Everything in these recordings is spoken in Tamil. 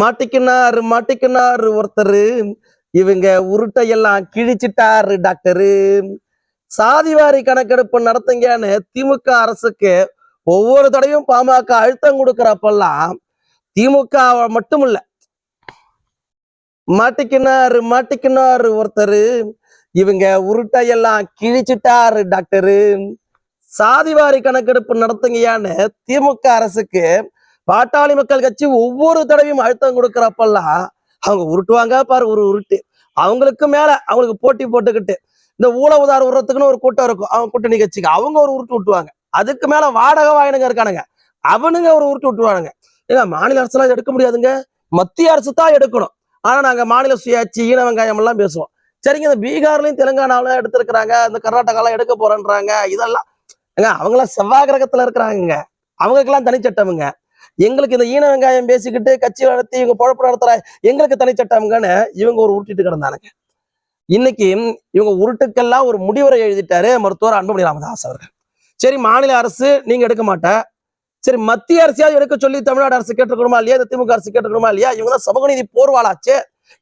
மாட்டிக்கினாரு மாட்டிக்கினாரு ஒருத்தரு. இவங்க உருட்டையெல்லாம் கிழிச்சிட்டாரு டாக்டரு. சாதிவாரி கணக்கெடுப்பு நடத்துங்கன்னு திமுக அரசுக்கு ஒவ்வொரு தடையும் பாமக அழுத்தம் கொடுக்கறப்பெல்லாம் திமுக மட்டும் இல்ல மாட்டிக்கினாரு மாட்டிக்கினாரு ஒருத்தரு. இவங்க உருட்டையெல்லாம் கிழிச்சிட்டாரு டாக்டரு. சாதிவாரி கணக்கெடுப்பு நடத்துங்கயான்னு திமுக அரசுக்கு பாட்டாளி மக்கள் கட்சி ஒவ்வொரு தடவையும் அழுத்தம் கொடுக்குறப்பெல்லாம் அவங்க உருட்டுவாங்க பாரு ஒரு உருட்டு. அவங்களுக்கு மேல அவங்களுக்கு போட்டி போட்டுக்கிட்டு இந்த ஊழ உதார உரத்துக்குன்னு ஒரு கூட்டம் இருக்கும். அவங்க கூட்டணி கட்சிக்கு அவங்க ஒரு உருட்டு விட்டுவாங்க அதுக்கு மேல வாடகை வாயினுங்க இருக்கானுங்க. அவனுங்க ஒரு உருட்டு விட்டுவானுங்க ஏங்க மாநில அரசுலாம் எடுக்க முடியாதுங்க? மத்திய அரசு தான் எடுக்கணும். ஆனா நாங்க மாநில சுயாட்சி ஈன வெங்காயம் எல்லாம் பேசுவோம். சரிங்க இந்த பீகார்லயும் தெலுங்கானாவிலும் எடுத்திருக்கிறாங்க. இந்த கர்நாடகாலாம் எடுக்க போறேன்றாங்க. இதெல்லாம் ஏங்க அவங்களாம் செவ்வாய் கிரகத்துல இருக்கிறாங்க அவங்களுக்கெல்லாம் தனிச்சட்டமுங்க. எங்களுக்கு இந்த ஈன வெங்காயம் பேசிக்கிட்டு கட்சி நடத்தி இவங்க பொழப்பு நடத்துற எங்களுக்கு தனிச்சட்டம்ங்கன்னு இவங்க ஒரு உருட்டிட்டு கிடந்தானுங்க. இன்னைக்கு இவங்க உருட்டுக்கெல்லாம் ஒரு முடிவரை எழுதிட்டாரு மருத்துவர் அன்புமணி ராமதாஸ் அவர்கள். சரி மாநில அரசு நீங்க எடுக்க மாட்ட. சரி மத்திய அரசியாவது எடுக்க சொல்லி தமிழ்நாடு அரசு கேட்டுக்கணுமா இல்லையா? இந்த திமுக அரசு கேட்டுக்கணுமா இல்லையா? இவங்க தான் சமூக நீதி போர்வாளாச்சு.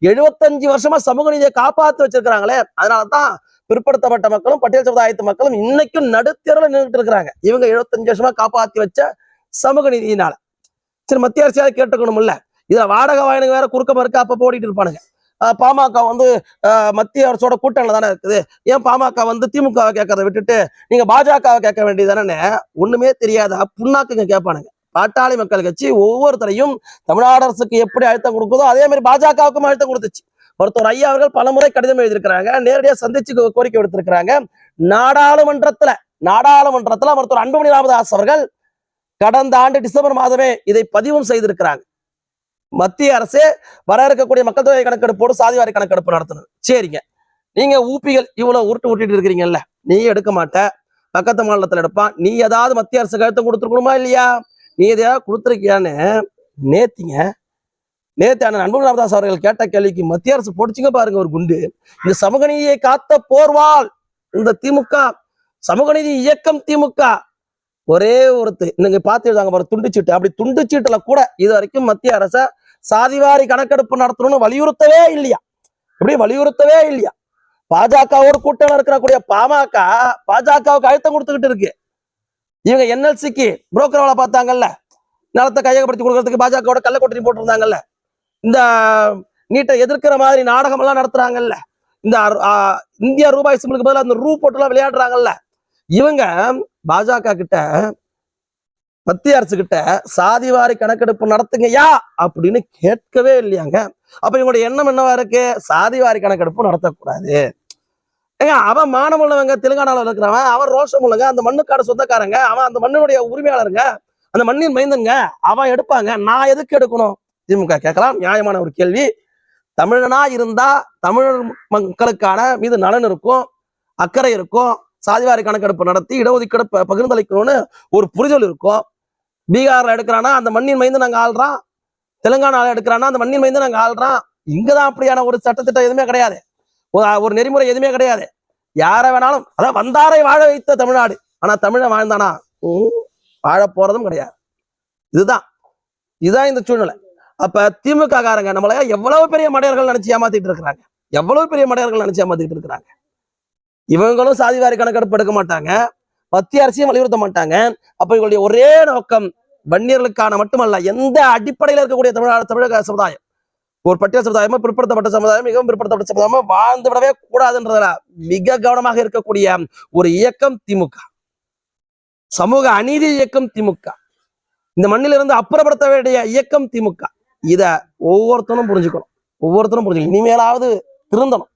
எழுபத்தஞ்சு வருஷமா சமூக நீதியை காப்பாத்து வச்சிருக்கிறாங்களே. அதனாலதான் பிற்படுத்தப்பட்ட மக்களும் பட்டியல் சமுதாயத்து மக்களும் இன்னைக்கும் நடுத்தெருவில் நின்றுட்டு இருக்கிறாங்க. இவங்க எழுபத்தஞ்சு வருஷமா காப்பாத்தி வச்ச சமூக நீதியினால. சரி மத்திய அரசியாவது கேட்டுக்கணும்ல இதுல வாடகை வாயினுங்க வேற குறுக்க மறுக்க அப்ப ஓடிட்டு இருப்பானுங்க. பாமக வந்து ஆஹ் மத்திய அரசோட கூட்டணியில தானே இருக்குது. ஏன் பாமக வந்து திமுகவை கேட்கறத விட்டுட்டு நீங்க பாஜகவை கேட்க வேண்டியதானே ஒண்ணுமே தெரியாத? புண்ணாக்குங்க கேட்பானுங்க. பாட்டாளி மக்கள் கட்சி ஒவ்வொருத்தரையும் தமிழ்நாடு அரசுக்கு எப்படி அழுத்தம் கொடுக்குதோ அதே மாதிரி பாஜகவுக்கும் அழுத்தம் கொடுத்துச்சு. மருத்துவர் ஐயா அவர்கள் பலமுறை கடிதம் எழுதியிருக்கிறாங்க நேரடியா சந்திச்சு கோரிக்கை விடுத்திருக்கிறாங்க. நாடாளுமன்றத்துல நாடாளுமன்றத்துல மருத்துவர் அன்புமணி ராமதாஸ் அவர்கள் கடந்த ஆண்டு டிசம்பர் மாதமே இதை பதிவும் செய்திருக்கிறாங்க. மத்திய அரசே வர இருக்கக்கூடிய மக்கள் தொகை கணக்கெடுப்போடு சாதிவாரி கணக்கெடுப்பு நடத்தணும். சரிங்க. நீங்க ஊப்பிகள் இவ்வளவு உருட்டு உருட்டிட்டு இருக்கிறீங்கல்ல நீ எடுக்க மாட்ட. பக்கத்து மாநிலத்துல எடுப்பான் நீ ஏதாவது மத்திய அரசு கழுத்தம் கொடுத்துருக்கணுமா இல்லையா? நீ எதையாவது கொடுத்துருக்கியான்னு நேத்திங்க நேத்து அண்ணன் ராமதாஸ் அவர்கள் கேட்ட கேள்விக்கு மத்திய அரசு போட்டுச்சுங்க பாருங்க ஒரு குண்டு. இந்த சமூக நீதியை காத்த போர்வால் இந்த திமுக. சமூக நீதி இயக்கம் திமுக. ஒரே ஒருத்து. நீங்க பார்த்து எழுதாங்க பாரு துண்டுச்சீட்டு அப்படி துண்டுச்சீட்டுல கூட இது வரைக்கும் மத்திய அரச சாதிவாரி கணக்கெடுப்பு நடத்தணும்னு வலியுறுத்தவே இல்லையா? இப்படி வலியுறுத்தவே இல்லையா? பாஜகவோட கூட்டம் இருக்கக்கூடிய பாமக பாஜகவுக்கு அழுத்தம் கொடுத்துக்கிட்டு இருக்கு. இவங்க என்எல்சிக்கு புரோக்கர் வேலை பார்த்தாங்கல்ல. நிலத்தை கையகப்படுத்தி கொடுக்கறதுக்கு பாஜகவோட கள்ளக்கொட்டரி போட்டிருந்தாங்கல்ல. இந்த நீட்டை எதிர்க்கிற மாதிரி நாடகம் எல்லாம் நடத்துறாங்கல்ல. இந்த ஆ, இந்தியா ரூபாய் சிம்பிளுக்கு பதிலா அந்த ரூ போட்டுலாம் விளையாடுறாங்கல்ல. இவங்க பாஜக கிட்ட மத்திய அரசு கிட்ட சாதிவாரி கணக்கெடுப்பு நடத்துங்கய்யா அப்படின்னு கேட்கவே இல்லையாங்க. அப்ப இவங்களுடைய எண்ணம் என்னவா இருக்கு? சாதிவாரி கணக்கெடுப்பு நடத்தக்கூடாது. ஏங்க அவன் மானம் உள்ளவங்க தெலுங்கானாவில் இருக்கிறவன் அவன் ரோஷம் உள்ளங்க அந்த மண்ணுக்கான சொந்தக்காரங்க அவன் அந்த மண்ணினுடைய உரிமையாளருங்க அந்த மண்ணின் மைந்தங்க அவன் எடுப்பாங்க. நான் எதுக்கு எடுக்கணும்? திமுக கேட்கலாம். நியாயமான ஒரு கேள்வி. தமிழனா இருந்தா தமிழர் மக்களுக்கான மீது நலன் இருக்கும் அக்கறை இருக்கும் சாதிவாரி கணக்கெடுப்பு நடத்தி இடஒதுக்கீடு பகிர்ந்தளிக்கணும்னு ஒரு புரிதல் இருக்கும். பீகார்ல எடுக்கிறானா அந்த மண்ணின் மைந்து நாங்க ஆள்றோம். தெலுங்கானால எடுக்கிறானா அந்த மண்ணின் மைந்து நாங்க ஆள்றான் இங்கதான் அப்படியான ஒரு சட்டத்திட்டம் எதுவுமே கிடையாது. ஒரு- நெறிமுறை எதுவுமே கிடையாது. யாரை வேணாலும் அதான் வந்தாரை வாழ வைத்த தமிழ்நாடு. ஆனா தமிழை வாழ்ந்தானா? வாழ போறதும் கிடையாது. இதுதான். இதுதான் இந்த சூழ்நிலை. அப்ப திமுக காரங்க நம்மள எவ்வளவு பெரிய மடையர்கள் நினைச்சு ஏமாத்திட்டு இருக்கிறாங்க? எவ்வளவு பெரிய மடையர்கள் நினைச்சு ஏமாத்திட்டு இருக்கிறாங்க? இவங்களும் சாதிவாரி கணக்கெடுப்பு எடுக்க மாட்டாங்க. மத்திய அரசையும் வலியுறுத்த மாட்டாங்க. அப்ப இவங்களுடைய ஒரே நோக்கம் வன்னியர்களுக்கான மட்டுமல்ல எந்த அடிப்படையில் இருக்கக்கூடிய தமிழக தமிழக சமுதாயம்? ஒரு பட்டியல் சமுதாயமா பிற்படுத்தப்பட்ட சமுதாயம் மிகவும் பிற்படுத்தப்பட்ட சமுதாயமா வாழ்ந்து விடவே கூடாதுன்றதுல மிக கவனமாக இருக்கக்கூடிய ஒரு இயக்கம் திமுக. சமூக அநீதி இயக்கம் திமுக. இந்த மண்ணிலிருந்து அப்புறப்படுத்த வேண்டிய இயக்கம் திமுக. இத ஒவ்வொருத்தனும் புரிஞ்சுக்கணும். ஒவ்வொருத்தரும் புரிஞ்சுக்கணும். இனிமேலாவது திருந்தணும்.